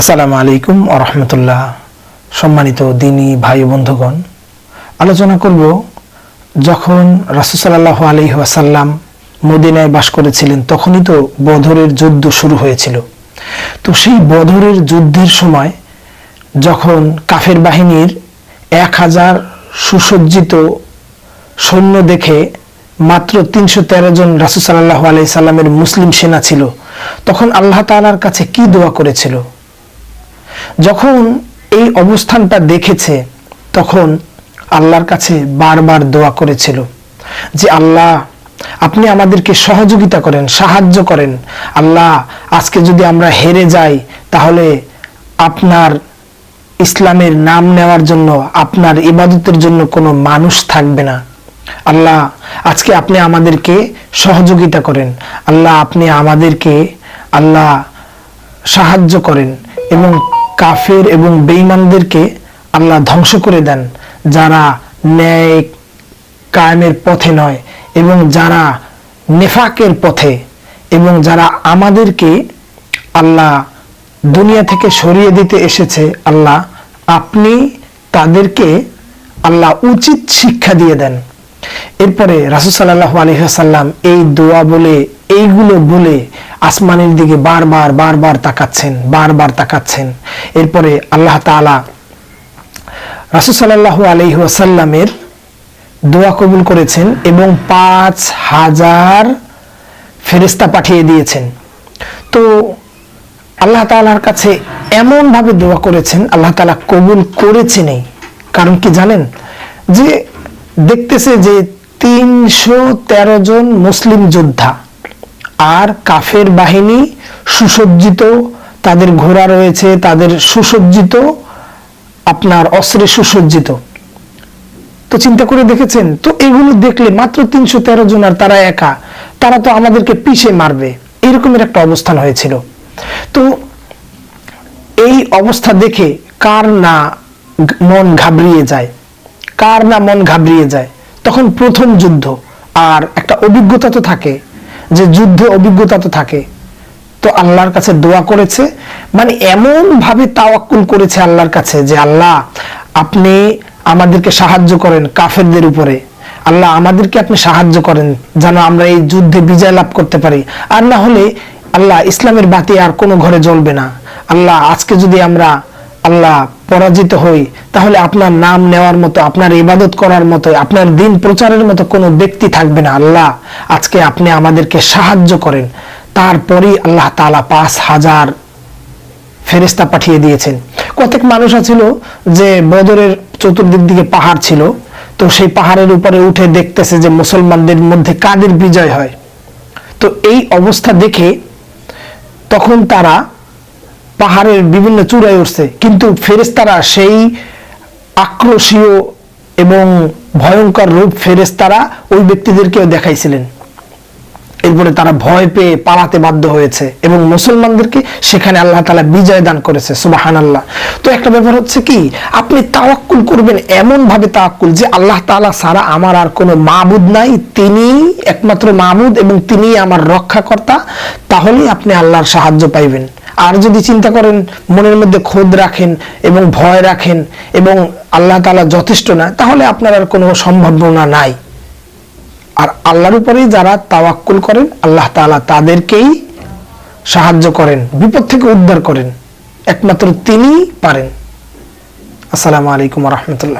আসসালামু আলাইকুম আরহামতুল্লাহ সম্মানিত দিনী ভাই বন্ধুগণ, আলোচনা করব যখন রাসুসাল্লাহ আলি ওয়াসাল্লাম মদিনায় বাস করেছিলেন, তখনই তো বদরের যুদ্ধ শুরু হয়েছিল। তো সেই বদরের যুদ্ধের সময় যখন কাফের বাহিনীর এক হাজার সুসজ্জিত সৈন্য দেখে মাত্র তিনশো তেরো জন রাসুসাল্লাহ আলাই সাল্লামের মুসলিম সেনা ছিল, তখন আল্লাহ তালার কাছে কি দোয়া করেছিল? যখন এই অবস্থানটা দেখেছে, তখন আল্লাহর কাছে বারবার দোয়া করেছিল যে, আল্লাহ, আপনি আমাদেরকে সহযোগিতা করেন, সাহায্য করেন। আল্লাহ, আজকে যদি আমরা হেরে যাই, তাহলে আপনার ইসলামের নাম নেওয়ার জন্য, আপনার ইবাদতের জন্য কোনো মানুষ থাকবে না। আল্লাহ, আজকে আপনি আমাদেরকে সহযোগিতা করেন। আল্লাহ, আপনি আমাদেরকে, আল্লাহ, সাহায্য করেন এবং কাফের এবং বেঈমানদেরকে আল্লাহ ধ্বংস করে দেন, যারা ন্যায় কায়েমের পথে নয় এবং যারা নেফাকের পথে এবং যারা আমাদেরকে আল্লাহ দুনিয়া থেকে সরিয়ে দিতে এসেছে, আল্লাহ আপনি তাদেরকে আল্লাহ উচিত শিক্ষা দিয়ে দেন। এরপরে রাসুসাল্লাহ আলহাসাল্লাম এই দোয়া বলে এইগুলো বলে আসমানের দিকে বারবার বারবার তাকাচ্ছেন বারবার তাকাচ্ছেন। এরপরে আল্লাহ তালা রাসুসাল্লাহ আলহি আসাল্লামের দোয়া কবুল করেছেন এবং পাঁচ হাজার ফেরিস্তা পাঠিয়ে দিয়েছেন। তো আল্লাহ তালার কাছে এমনভাবে দোয়া করেছেন, আল্লাহ তালা কবুল করেছেনই কারণ কি জানেন? যে দেখতেছে যে তিনশো তেরো জন মুসলিম যোদ্ধা আর কাফের বাহিনী সুসজ্জিত, তাদের ঘোড়া রয়েছে, তাদের সুসজ্জিত, আপনার অস্ত্রে সুসজ্জিত। তো চিন্তা করে দেখেছেন? তো এগুলো দেখলে মাত্র তিনশো তেরো জন আর তারা একা, তারা তো আমাদেরকে পিষে মারবে। এরকমের একটা অবস্থান হয়েছিল। তো এই অবস্থা দেখে কার না মন ঘাবড়িয়ে যায়? কার না মন ঘাবড়িয়ে যায়? তখন প্রথম যুদ্ধ। আর একটা অভিজ্ঞতা তো থাকে যে যুদ্ধ অভিজ্ঞতা তো থাকে। তো আল্লাহর কাছে দোয়া করেছে। মানে এমন ভাবে তাওয়াক্কুল করেছে আল্লাহর কাছে যে, আল্লাহ, আপনি আমাদেরকে সাহায্য করেন কাফেরদের উপরে। আল্লাহ, আমাদেরকে আপনি সাহায্য করেন যেন আমরা এই যুদ্ধে বিজয় লাভ করতে পারি। আর না হলে, আল্লাহ, ইসলামের বাতি আর কোনো ঘরে জ্বলবে না। আল্লাহ, আজকে যদি আমরা আল্লাহ পরাজিত হই, তাহলে আপনার নাম নেওয়ার মতো, আপনার ইবাদত করার মতো, আপনার দিন প্রচারের মতো কোনো ব্যক্তি থাকবে না আল্লাহ। আজকে আপনি আমাদেরকে সাহায্য করেন। তারপরেই আল্লাহ তালা পাঁচ হাজার ফেরিস্তা পাঠিয়ে দিয়েছেন। কতক মানুষ আছিল যে বদরের চতুর্দিক দিকে পাহাড় ছিল, তো সেই পাহাড়ের উপরে উঠে দেখতেছে যে মুসলমানদের মধ্যে কাদের বিজয় হয়। তো এই অবস্থা দেখে তখন তারা পাহাড়ের বিভিন্ন চূড়ায় উঠছে। কিন্তু ফেরেস্তারা সেই আক্রোশীয় এবং ভয়ঙ্কর রূপ ফেরেস্তারা ওই ব্যক্তিদেরকেও দেখাইছিলেন। এরপরে তারা ভয় পেয়ে পালাতে বাধ্য হয়েছে এবং মুসলমানদেরকে সেখানে আল্লাহ তালা বিজয় দান করেছে সুবাহান আল্লাহ তো একটা ব্যাপার হচ্ছে কি, আপনি তাওয়াক্কুল করবেন এমন ভাবে তাওয়াক্কুল যে আল্লাহ তালা সারা আমার আর কোনো মাবুদ নাই, তিনি একমাত্র মাবুদ এবং তিনি আমার রক্ষাকর্তা, তাহলেই আপনি আল্লাহর সাহায্য পাইবেন। আর যদি চিন্তা করেন, মনের মধ্যে খোদ রাখেন এবং ভয় রাখেন এবং আল্লাহ তালা যথেষ্ট না, তাহলে আপনার আর কোনো সম্ভাবনা নাই। আর আল্লাহর উপরেই যারা তাওয়াক্কুল করেন, আল্লাহ তালা তাদেরকেই সাহায্য করেন, বিপদ থেকে উদ্ধার করেন। একমাত্র তিনিই পারেন। আসসালামু আলাইকুম রহমতুল্লাহ।